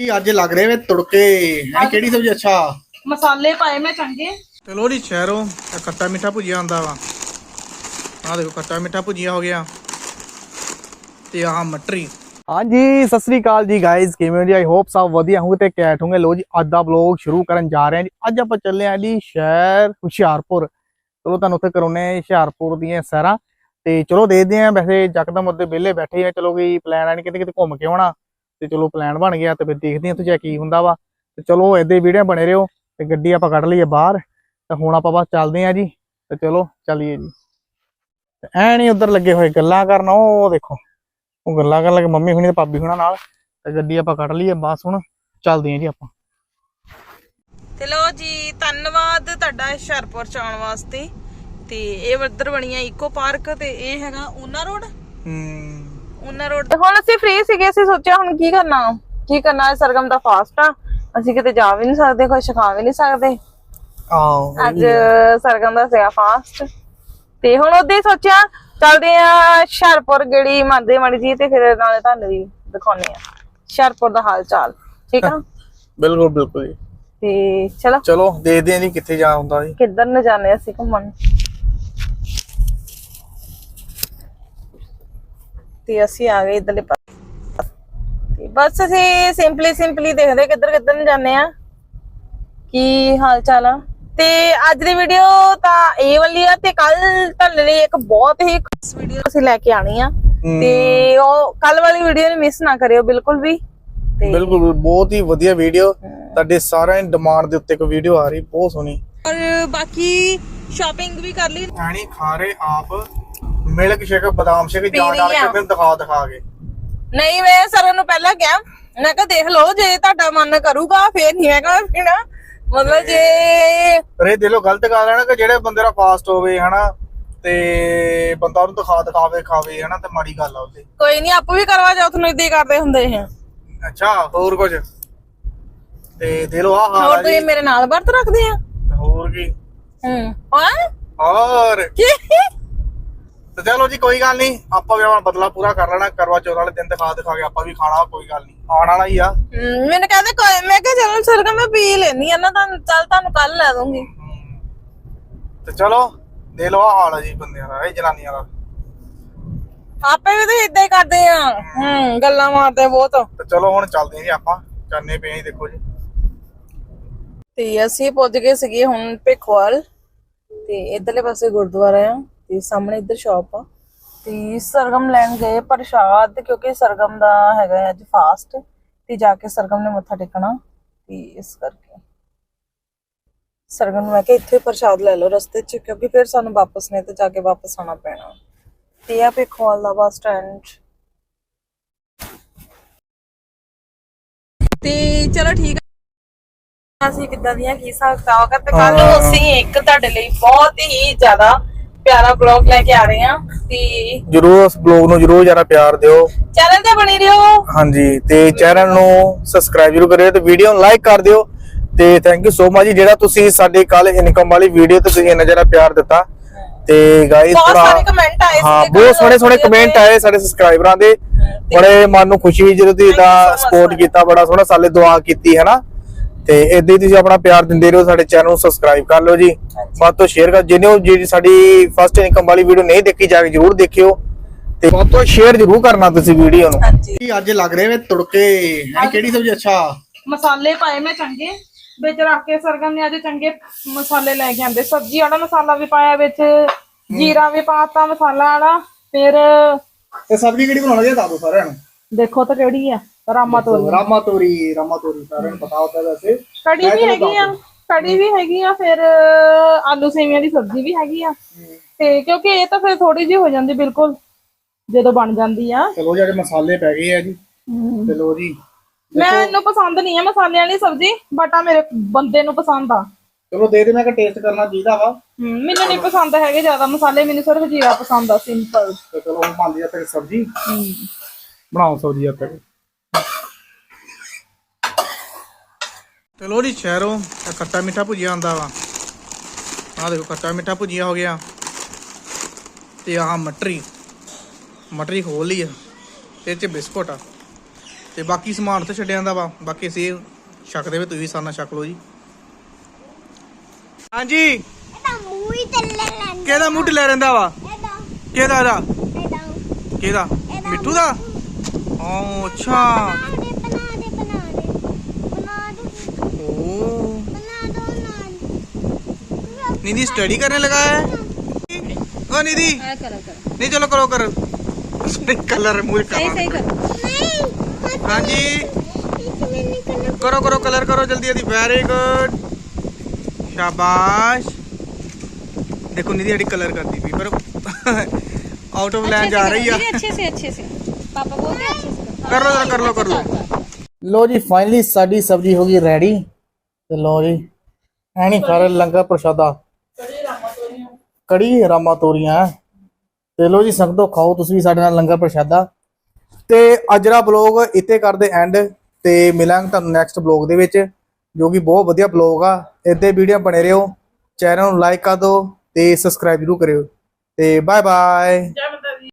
ਕੀ ਅੱਜ ਲੱਗ ਰਹੇ ਵੇ ਤੁੜਕੇ? ਹੈ ਕਿਹੜੀ ਸਬਜ਼ੀ? ਅੱਛਾ। ਮਸਾਲੇ ਪਾਏ ਮੈਂ ਚੰਗੇ। ਤੇ ਲੋ ਜੀ ਸ਼ਹਿਰੋਂ ਇਹ ਖੱਟਾ ਮਿੱਠਾ ਭੁਜੀਆ ਆਂਦਾ ਵਾ। ਆਹ ਦੇਖੋ ਖੱਟਾ ਮਿੱਠਾ ਭੁਜੀਆ ਹੋ ਗਿਆ। ਤੇ ਆਹ ਮਟਰੀ। ਹਾਂਜੀ ਸਤਿ ਸ੍ਰੀ ਅਕਾਲ ਜੀ ਗਾਇਜ਼ ਕਿਵੇਂ ਹੋ ਜੀ? ਆਈ ਹੋਪ ਸਭ ਵਧੀਆ ਹੋਗੇ ਤੇ ਕੈਟ ਹੋਗੇ ਲੋ ਜੀ ਅੱਜ ਦਾ ਵਲੌਗ ਸ਼ੁਰੂ ਕਰਨ ਜਾ ਰਹੇ ਹਾਂ ਜੀ। ਅੱਜ ਆਪਾਂ ਚੱਲੇ ਹਾਂ ਜੀ ਸ਼ਹਿਰ ਹੁਸ਼ਿਆਰਪੁਰ। ਚਲੋ ਤੁਹਾਨੂੰ ਉੱਥੇ ਕਰਾਉਨੇ ਆ ਹੁਸ਼ਿਆਰਪੁਰ ਦੀਆਂ ਸੈਰਾਂ। ਤੇ ਚਲੋ ਦੇਖਦੇ ਆਂ ਵੈਸੇ ਜਕਦਮ ਉੱਤੇ ਵਿਹਲੇ ਬੈਠੇ ਆ ਚਲੋ ਵੀ ਪਲਾਨ ਆ ਨਹੀਂ ਕਿਤੇ ਕਿਤੇ ਘੁੰਮ ਕੇ ਆਉਣਾ। ਤੇ ਚਲੋ ਪਲਾਨ ਬਣ ਗਿਆ ਤੇ ਫਿਰ ਦੇਖਦੇ ਆਂ ਉੱਥੇ ਜਾ ਕੇ ਹੁੰਦਾ ਵਾ। ਤੇ ਚਲੋ ਏਦਾਂ ਵੀਡੀਓ ਬਣੇ ਰਹੋ ਤੇ ਗੱਡੀ ਆਪਾਂ ਕੱਢ ਲਈਏ ਬਾਹਰ। ਤੇ ਹੁਣ ਆਪਾਂ ਬਸ ਚੱਲਦੇ ਆਂ ਜੀ। ਤੇ ਚਲੋ ਚੱਲੀਏ ਜੀ। ਤੇ ਐ ਨਹੀਂ ਉਧਰ ਲੱਗੇ ਹੋਏ ਗੱਲਾਂ ਕਰਨ ਉਹ ਦੇਖੋ। ਉਹ ਗੱਲਾਂ ਕਰਨ ਲੱਗੇ ਮੰਮੀ ਹੁਣੀ ਤੇ ਭਾਬੀ ਹੁਣਾਂ ਨਾਲ। ਤੇ ਗੱਡੀ ਆਪਾਂ ਕੱਢ ਲਈਏ ਬਸ ਹੁਣ। ਚੱਲਦੇ ਆਂ ਜੀ ਆਪਾਂ। ਤੇ ਲੋ ਜੀ ਧੰਨਵਾਦ ਤੁਹਾਡਾ ਹੁਸ਼ਿਆਰਪੁਰ ਚ ਆਉਣ ਵਾਸਤੇ। ਤੇ ਇਹ ਇੱਧਰ ਬਣੀ ਆ ਇਕੋ ਪਾਰਕ ਤੇ ਇਹ ਹੈਗਾ ਊਨਾ ਰੋਡ ਹੂੰ। ਊਨਾ ਰੋਡ ਹੁਣ ਅਸੀਂ ਫ੍ਰੀ ਸੀਗੇ ਅਸੀਂ ਸੋਚਿਆ ਹੁਣ ਕੀ ਕਰਨਾ? ਕੀ ਕਰਨਾ? ਸਰਗਮ ਦਾ ਫਾਸਟ ਆ। ਅਸੀਂ ਕਿਤੇ ਜਾ ਵੀ ਨਹੀਂ ਸਕਦੇ ਕੁਝ ਖਾ ਵੀ ਨਹੀਂ ਸਕਦੇ। ਆਓ ਅੱਜ ਸਰਗਮ ਦਾ ਸੀਗਾ ਫਾਸਟ ਤੇ ਹੁਣ ਉਹਦੇ ਹੀ ਸੋਚਿਆ ਚੱਲਦੇ ਆ ਹੁਸ਼ਿਆਰਪੁਰ ਗੇੜੀ ਮਾਰਦੇ ਮਾੜੀ ਜੀ ਤੇ ਫਿਰ ਨਾਲੇ ਤੁਹਾਨੂੰ ਵੀ ਦਿਖਾਉਨੇ ਆ। ਹੁਸ਼ਿਆਰਪੁਰ ਦਾ ਹਾਲ ਚਾਲ ਠੀਕ ਆ? ਬਿਲਕੁਲ ਬਿਲਕੁਲ ਜੀ। ਤੇ ਚਲੋ। ਚਲੋ ਦੇਖਦੇ ਆਂ ਜੀ ਕਿੱਥੇ ਜਾ ਹੁੰਦਾ ਜੀ। ਕਿੱਧਰ ਨੂੰ ਜਾਣੇ ਅਸੀਂ ਘੁੰਮਣ? ਤੇ ਅਸੀਂ ਆ ਗਏ ਇਧਰਲੇ ਪਾਸੇ ਬਸ ਅਸੀਂ ਸਿੰਪਲੀ ਸਿੰਪਲੀ ਦੇਖਦੇ ਕਿੱਧਰ ਕਿੱਧਰ ਨੂੰ ਜਾਂਦੇ ਆ ਕੀ ਹਾਲ ਚਾਲ ਆ। ਤੇ ਅੱਜ ਦੀ ਵੀਡੀਓ ਤਾਂ ਇਹ ਵਾਲੀ ਆ ਤੇ ਕੱਲ ਤੁਹਾਡੇ ਲਈ ਇੱਕ ਬਹੁਤ ਹੀ ਖਾਸ ਵੀਡੀਓ ਅਸੀਂ ਲੈ ਕੇ ਆਣੀ ਆ। ਤੇ ਉਹ ਕੱਲ ਵਾਲੀ ਵੀਡੀਓ ਨੂੰ ਮਿਸ ਨਾ ਕਰਿਓ ਬਿਲਕੁਲ ਵੀ। ਬਿਲਕੁਲ ਬਹੁਤ ਹੀ ਵਧੀਆ ਵੀਡੀਓ ਤੁਹਾਡੇ ਸਾਰਿਆਂ ਦੀ ਡਿਮਾਂਡ ਦੇ ਉੱਤੇ ਕੋਈ ਵੀਡੀਓ ਆ ਰਹੀ ਬਹੁਤ ਸੋਹਣੀ। ਔਰ ਬਾਕੀ ਸ਼ਾਪਿੰਗ ਵੀ ਕਰ ਲਈ। ਐਣੀ ਖਾ ਰਹੇ ਆਪ। ਮਿਲਕ ਸ਼ੇਕ ਬਦਾਮ ਸ਼ੇਕ ਜਾਣ ਜਾਣ ਆ। ਕੇ ਫਿਰ ਦਿਖਾ ਦਿਖਾ ਕੇ। ਨਹੀਂ ਮੈਂ ਸਰ ਨੂੰ ਪਹਿਲਾਂ ਕਿਹਾ ਮੈਂ ਕਿਹਾ ਦੇਖ ਲਓ ਜੇ ਤੁਹਾਡਾ ਮਨ ਕਰੂਗਾ ਫੇਰ ਨਹੀਂ ਕਹਾਂ ਪੀਣਾ। ਮਤਲਬ ਜੇ ਪਰ ਇਹ ਦਿਲੋਂ ਗਲਤ ਗੱਲ ਹੈ ਨਾ ਕਿ ਜਿਹੜੇ ਬੰਦੇ ਦਾ ਫਾਸਟ ਹੋਵੇ ਹਨਾ ਤੇ ਬੰਦਾ ਉਹਨੂੰ ਦਿਖਾ ਦਿਖਾਵੇ ਖਾਵੇ ਹਨਾ ਤੇ ਮਾੜੀ ਗੱਲ ਆ ਉਹਦੀ। ਕੋਈ ਨਹੀਂ ਆਪੂ ਵੀ ਕਰਵਾ ਚੌਥ ਨੂੰ ਇਦਾਂ ਹੀ ਕਰਦੇ ਹੁੰਦੇ ਹੈ ਅੱਛਾ ਹੋਰ ਕੁਝ ਤੇ ਦਿਲੋਂ ਆ ਹਾਲ ਹੋਰ ਆ ਤੁਸੀਂ ਮੇਰੇ ਨਾਲ ਵਰਤ ਰੱਖਦੇ ਆ? ਹੋਰ ਕੀ? ਹੂੰ। ਹਾਂ? ਹੋਰ। ਕੀ? ਤੇ ਚਲੋ ਜੀ ਕੋਈ ਗੱਲ ਨਹੀਂ। ਆਪਾਂ ਵੀ ਆਪਣਾ ਬਦਲਾ ਪੂਰਾ ਕਰ ਲੈਣਾ। ਕਰਵਾ ਚੌਥ ਵਾਲੇ ਦਿਨ ਦਿਖਾ ਦਿਖਾ ਕੇ ਆਪਾਂ ਵੀ ਖਾਣਾ ਕੋਈ ਗੱਲ ਨਹੀਂ। ਆਉਣ ਵਾਲਾ ਹੀ ਆ। ਹਮ, ਮੈਨੂੰ ਕਹਿੰਦੇ ਕੋਈ ਮੈਂ ਕਿਹਾ ਚਲੋ ਸਰ ਮੈਂ ਪੀ ਲੈਣੀ ਆ। ਨਾ ਤੁਹਾਨੂੰ ਚੱਲ ਤੁਹਾਨੂੰ ਕੱਲ ਲੈ ਦੂੰਗੀ ਤੇ ਚਲੋ ਦੇ ਲੋ ਆ ਹਾਲ ਆ ਜੀ ਬੰਦਿਆਂ ਦਾ ਇਹ ਜਨਾਨੀਆਂ ਦਾ। ਆਪੇ ਵੀ ਤਾਂ ਇਦਾਂ ਹੀ ਕਰਦੇ ਆ। ਹੂੰ ਗੱਲਾਂ ਮਾਰਦੇ ਬਹੁਤ। ਤੇ ਚਲੋ ਹੁਣ ਚੱਲਦੇ ਜੀ ਆਪਾਂ। ਕਰਨੇ ਪਏ ਆ ਜੀ ਦੇਖੋ ਜੀ। ਤੇ ਅਸੀਂ ਪੁੱਜ ਗਏ ਸੀਗੇ ਹੁਣ ਭਿੱਖਵਾਲ। ਤੇ ਇਧਰਲੇ ਪਾਸੇ ਗੁਰਦੁਆਰਾ ਆ। ਤੇ ਸਾਹਮਣੇ ਇੱਧਰ ਸ਼ਾਪ ਆ। ਤੇ ਸਰਗਮ ਲੈਣ ਗਏ ਪ੍ਰਸ਼ਾਦ ਕਿਉਂਕਿ ਸਰਗਮ ਦਾ ਹੈਗਾ ਅੱਜ ਫਾਸਟ ਤੇ ਜਾ ਕੇ ਸਰਗਮ ਨੇ ਮੱਥਾ ਟੇਕਣਾ ਤੇ ਇਸ ਕਰਕੇ। ਸਰਗਮ ਨੂੰ ਮੈਂ ਕਿਹਾ ਇੱਥੇ ਪ੍ਰਸ਼ਾਦ ਲੈ ਲਓ ਰਸਤੇ 'ਚ ਕਿਉਂਕਿ ਫਿਰ ਸਾਨੂੰ ਵਾਪਸ ਨੇ ਤੇ ਜਾ ਕੇ ਵਾਪਸ ਆਉਣਾ ਪੈਣਾ। ਤੇ ਆ ਭਿੱਖਵਾਲ ਦਾ ਬੱਸ ਸਟੈਂਡ ਤੇ ਚਲੋ ਠੀਕ ਆ। ਅਸੀਂ ਕਿੱਦਾਂ ਦੀਆਂ ਕੀ ਹਿਸਾਬ ਕਿਤਾਬ ਕਰ ਤੇ ਕੱਲ ਅਸੀਂ ਇੱਕ ਤੁਹਾਡੇ ਲਈ ਬਹੁਤ ਹੀ ਜ਼ਿਆਦਾ ਪਿਆਰਾ ਬਲੌਗ ਲੈ ਕੇ ਆ ਰਹੇ ਹਾਂ ਤੇ ਜਰੂਰ ਉਸ ਬਲੌਗ ਨੂੰ ਜਰੂਰ ਜਰਾ ਪਿਆਰ ਦਿਓ। ਚੈਨਲ ਤੇ ਬਣੇ ਰਹੋ। ਹਾਂਜੀ ਤੇ ਚੈਨਲ ਨੂੰ ਸਬਸਕ੍ਰਾਈਬ ਜਰੂਰ ਕਰਿਓ ਤੇ ਵੀਡੀਓ ਨੂੰ ਲਾਈਕ ਕਰ ਦਿਓ। ਤੇ ਥੈਂਕ ਯੂ ਸੋ ਮਚ ਜਿਹੜਾ ਤੁਸੀਂ ਸਾਡੇ ਕੱਲ ਇਨਕਮ ਵਾਲੀ ਵੀਡੀਓ ਤੇ ਤੁਸੀਂ ਇੰਨਾ ਜ਼ਿਆਦਾ ਪਿਆਰ ਦਿੱਤਾ। ਤੇ ਗਾਇਸ ਬਹੁਤ ਸਾਰੇ ਕਮੈਂਟ ਆਏ ਹਾਂ ਬਹੁਤ ਸੋਹਣੇ ਸੋਹਣੇ ਕਮੈਂਟ। ਆਏ ਸਾਡੇ ਸਬਸਕ੍ਰਾਈਬਰਾਂ ਦੇ। ਬੜੇ ਮਨ ਨੂੰ ਖੁਸ਼ੀ ਜਦੋਂ ਤੁਸੀਂ much, ਸਪੋਰਟ. ਕੀਤਾ ਬੜਾ ਸੋਹਣਾ ਸਾਲੇ ਦੁਆ ਕੀਤੀ ਹੈ ਨਾ ਤੇ ਇਦਾਂ ਹੀ ਤੁਸੀਂ ਆਪਣਾ ਪਿਆਰ ਦਿੰਦੇ ਰਹੋ ਸਾਡੇ ਚੈਨਲ ਨੂੰ ਸਬਸਕ੍ਰਾਈਬ ਕਰ ਲਓ ਜੀ। ਵੱਧ ਤੋਂ ਸ਼ੇਅਰ ਕਰ ਜਿਹਨੇ ਉਹ ਜਿਹੜੀ ਸਾਡੀ ਫਸਟ ਇਨਕਮ ਵਾਲੀ ਵੀਡੀਓ ਨਹੀਂ ਦੇਖੀ ਜਾ ਕੇ ਜਰੂਰ ਦੇਖਿਓ। ਤੇ ਵੱਧ ਤੋਂ ਸ਼ੇਅਰ ਜਰੂਰ ਕਰਨਾ ਤੁਸੀਂ ਵੀਡੀਓ ਨੂੰ। ਕੀ ਅੱਜ ਲੱਗ ਰਹੇ ਵੇ ਤੁੜਕੇ? ਹੈ ਕਿਹੜੀ ਸਬਜ਼ੀ? ਅੱਛਾ। ਮਸਾਲੇ ਪਾਏ ਮੈਂ ਚੰਗੇ। ਵਿੱਚ ਰੱਖ ਕੇ ਸਰਗਮ ਨੇ ਅੱਜ ਚੰਗੇ ਮਸਾਲੇ ਲੈ ਕੇ ਆਂਦੇ। ਸਬਜ਼ੀ ਵਾਲਾ ਮਸਾਲਾ ਵੀ ਪਾਇਆ ਵਿੱਚ ਜੀਰਾ ਵੀ ਪਾਤਾ ਮਸਾਲਾ ਵਾਲਾ ਫਿਰ ਤੇ ਸਬਜ਼ੀ ਕਿਹੜੀ ਬਣਾਉਣਾ ਜੀ ਦੱਸੋ ਸਾਰਿਆਂ ਨੂੰ। ਦੇਖੋ ਤਾਂ ਕਿਹੜੀ ਆ। ਰਾਮਾ ਤੋਰੀ ਰਾਮਾ ਤੋਰੀ ਰਾਮਾ ਤੋਰੀ ਸਾਰਿਆਂ ਨੂੰ ਪਤਾ ਹੁੰਦਾ ਵੈਸੇ। ਕੜੀ ਵੀ ਹੈਗੀ ਆ ਕੜੀ ਵੀ ਹੈਗੀ ਆ ਫਿਰ ਆਲੂ ਸੇਵੀਆਂ ਦੀ ਸਬਜ਼ੀ ਵੀ ਹੈਗੀ ਆ। ਤੇ ਕਿਉਂਕਿ ਇਹ ਤਾਂ ਫਿਰ ਥੋੜੀ ਜਿਹੀ ਹੋ ਜਾਂਦੀ ਬਿਲਕੁਲ ਜਦੋਂ ਬਣ ਜਾਂਦੀ ਆ। ਚਲੋ ਜਿਹੜੇ ਮਸਾਲੇ ਪੈ ਗਏ ਆ ਜੀ ਚਲੋ ਜੀ। ਮੈਨੂੰ ਪਸੰਦ ਨਹੀਂ ਆ ਮਸਾਲਿਆਂ ਵਾਲੀ ਸਬਜ਼ੀ ਬਟ ਆ ਮੇਰੇ ਬੰਦੇ ਨੂੰ ਪਸੰਦ ਆ। ਚਲੋ ਦੇ ਦੇ ਮੈਂ ਕਿ ਟੇਸਟ ਕਰਨਾ ਚਾਹੀਦਾ ਵਾ। ਮੈਨੂੰ ਨਹੀਂ ਪਸੰਦ ਹੈਗੇ ਜ਼ਿਆਦਾ ਮਸਾਲੇ ਮੈਨੂੰ ਸਿਰਫ ਜੀਰਾ ਪਸੰਦ ਆ ਸਿੰਪਲ ਚਲੋ ਹੁਣ ਬਣਦੀ ਆ ਤੇ ਸਬਜ਼ੀ। ਬਣਾਓ ਸਬਜ਼ੀ ਆ ਤੇ ਤੇ ਲੋ ਜੀ ਸ਼ਹਿਰੋਂ ਇਹ ਖੱਟਾ ਮਿੱਠਾ ਭੁਜੀਆ ਆਂਦਾ ਵਾ। ਆਹ ਦੇਖੋ ਖੱਟਾ ਮਿੱਠਾ ਭੁਜੀਆ ਹੋ ਗਿਆ। ਤੇ ਆਹ ਮਟਰੀ ਮਟਰੀ ਖੋਲ ਲਈ ਆ। ਤੇ ਚ ਬਿਸਕੁਟ ਆ। ਤੇ ਬਾਕੀ ਸਮਾਨ ਤੇ ਛੱਡਿਆ ਜਾਂਦਾ ਵਾ। ਬਾਕੀ ਅਸੀਂ ਛਕਦੇ ਵੇ ਤੁਸੀਂ ਵੀ ਸਾਨਾ ਛਕ ਲਓ ਜੀ। ਹਾਂਜੀ। ਇਹਦਾ ਮੂੰਹ ਹੀ ਚੱਲੇ ਲੈਂਦਾ ਕਿਹਦਾ ਮੂੰਹ ਢਿੱਲਾ ਰਹਿੰਦਾ ਵਾ? ਇਹਦਾ। ਕਿਹਦਾ ਇਹਦਾ? ਇਹਦਾ। ਕਿਹਦਾ? ਮਿੱਠੂ ਦਾ? ਓ ਅੱਛਾ। निधि स्टडी करने लगा है? ओ निधि। हाँ, नहीं चलो करो करो। उसने कलर मुझे सही सही करो। हाँ जी। करो करो कलर करो जल्दी जल्दी। वेरी गुड शाबाश। देखो निधि अड़ी कलर कर दी पर आउट ऑफ़ लाइन जा रही है। अच्छे से अच्छे से। पापा बोलते हैं अच्छे से कर। लो कर लो कर लो। लो जी फाइनली साड़ी सब्ज़ी होगी रेडी ਤੇ ਲੋ ਜੀ ਐਨੀ ਕਰ ਲੰਗਰ ਪ੍ਰਸ਼ਾਦਾ। ਕੜੀ ਰਾਮਾ ਤੋਰੀਆਂ। ਤੇ ਲੋ ਜੀ, ਸੰਗਤੋ ਖਾਓ ਤੁਸੀਂ ਵੀ ਸਾਡੇ ਨਾਲ ਲੰਗਰ ਪ੍ਰਸ਼ਾਦਾ। ਤੇ ਅੱਜ ਦਾ ਬਲੌਗ ਇੱਥੇ ਕਰਦੇ ਐਂਡ ਤੇ ਮਿਲਾਂਗੇ ਤੁਹਾਨੂੰ ਨੈਕਸਟ ਬਲੌਗ ਦੇ ਵਿੱਚ, ਜੋ ਕਿ ਬਹੁਤ ਵਧੀਆ ਬਲੌਗ ਆ। ਇੱਥੇ ਵੀਡੀਓ ਬਣੇ ਰਹੋ। ਚੈਨਲ ਨੂੰ ਲਾਈਕ ਕਰ ਦਿਓ ਤੇ ਸਬਸਕ੍ਰਾਈਬ ਜ਼ਰੂਰ ਕਰਿਓ। ਤੇ ਬਾਏ ਬਾਏ